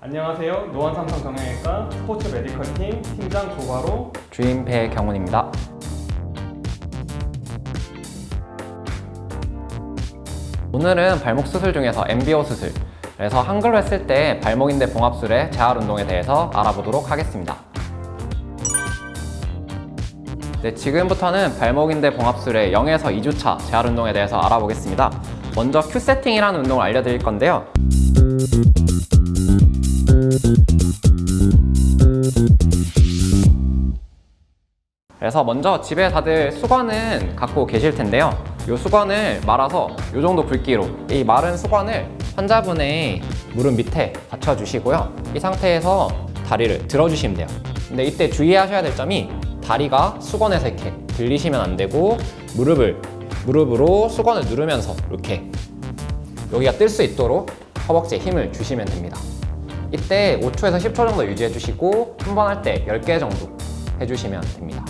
안녕하세요. 노원삼성 경영외과 스포츠 메디컬 팀 팀장 조바로 주임 배경훈입니다. 오늘은 발목 수술 중에서 MBO 수술, 그래서 한글로 했을 때 발목인대 봉합술의 재활 운동에 대해서 알아보도록 하겠습니다. 네, 지금부터는 발목인대 봉합술의 0에서 2주차 재활 운동에 대해서 알아보겠습니다. 먼저 Q 세팅이라는 운동을 알려드릴 건데요. 그래서 먼저 집에 다들 수건은 갖고 계실 텐데요. 이 수건을 말아서 이 정도 굵기로 이 마른 수건을 환자분의 무릎 밑에 받쳐주시고요. 이 상태에서 다리를 들어주시면 돼요. 근데 이때 주의하셔야 될 점이 다리가 수건에서 이렇게 들리시면 안 되고 무릎을 무릎으로 수건을 누르면서 이렇게 여기가 뜰 수 있도록 허벅지에 힘을 주시면 됩니다. 이때 5초에서 10초 정도 유지해 주시고 한 번 할 때 10개 정도 해주시면 됩니다.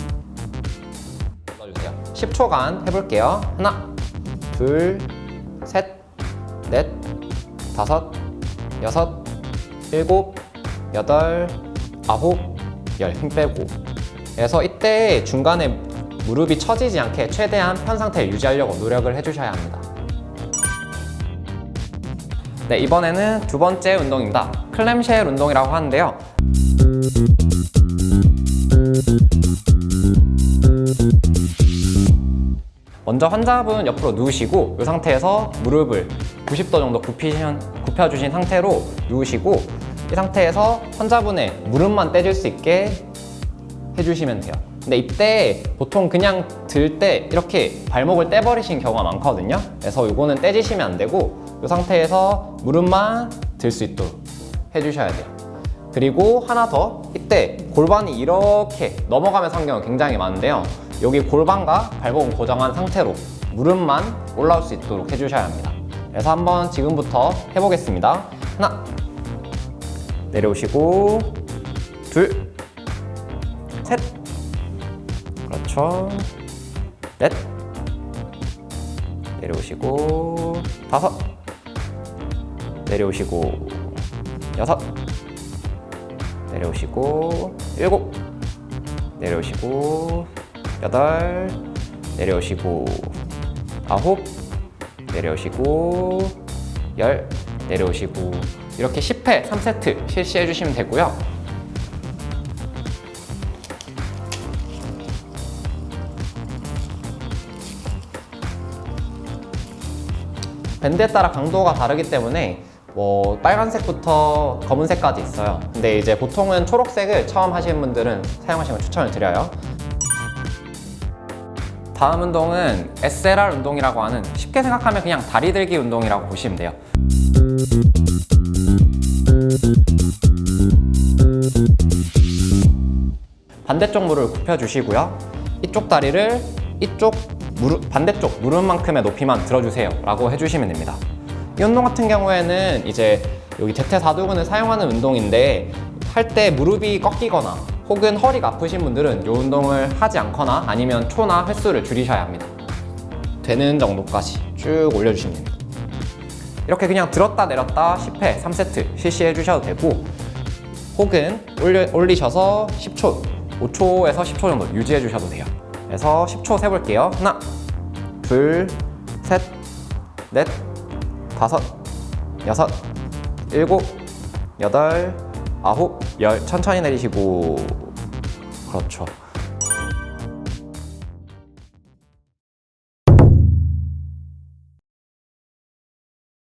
눌러주세요. 10초간 해볼게요. 하나, 둘, 셋, 넷, 다섯, 여섯, 일곱, 여덟, 아홉, 열. 힘 빼고. 그래서 이때 중간에 무릎이 처지지 않게 최대한 편 상태를 유지하려고 노력을 해주셔야 합니다. 네, 이번에는 두 번째 운동입니다. 클램쉘 운동이라고 하는데요. 먼저 환자분 옆으로 누우시고 이 상태에서 무릎을 90도 정도 굽히신, 굽혀주신 상태로 누우시고 이 상태에서 환자분의 무릎만 떼질 수 있게 해주시면 돼요. 근데 이때 보통 그냥 들 때 이렇게 발목을 떼버리신 경우가 많거든요. 그래서 이거는 떼지시면 안 되고 이 상태에서 무릎만 들 수 있도록 해주셔야 돼요. 그리고 하나 더 이때 골반이 이렇게 넘어가면서 한 경우 굉장히 많은데요. 여기 골반과 발목은 고정한 상태로 무릎만 올라올 수 있도록 해주셔야 합니다. 그래서 한번 지금부터 해보겠습니다. 하나 내려오시고 둘 셋. 그렇죠. 넷. 내려오시고 다섯. 내려오시고 여섯. 내려오시고 일곱. 내려오시고 여덟. 내려오시고 아홉. 내려오시고 열. 내려오시고 이렇게 10회 3세트 실시해 주시면 되고요. 밴드에 따라 강도가 다르기 때문에 뭐 빨간색부터 검은색까지 있어요. 근데 이제 보통은 초록색을 처음 하시는 분들은 사용하시면 추천을 드려요. 다음 운동은 SLR 운동이라고 하는 쉽게 생각하면 그냥 다리 들기 운동이라고 보시면 돼요. 반대쪽 무릎을 굽혀 주시고요. 이쪽 다리를 이쪽 무릎 반대쪽 무릎만큼의 높이만 들어주세요 라고 해주시면 됩니다 이 운동 같은 경우에는 이제 여기 대퇴사두근을 사용하는 운동인데 할 때 무릎이 꺾이거나 혹은 허리가 아프신 분들은 이 운동을 하지 않거나 아니면 초나 횟수를 줄이셔야 합니다. 되는 정도까지 쭉 올려주시면 됩니다. 이렇게 그냥 들었다 내렸다 10회 3세트 실시해 주셔도 되고 혹은 올려, 올리셔서 10초 5초에서 10초 정도 유지해 주셔도 돼요. 그래서 10초 세볼게요. 하나, 둘, 셋, 넷, 다섯, 여섯, 일곱, 여덟, 아홉, 열. 천천히 내리시고. 그렇죠.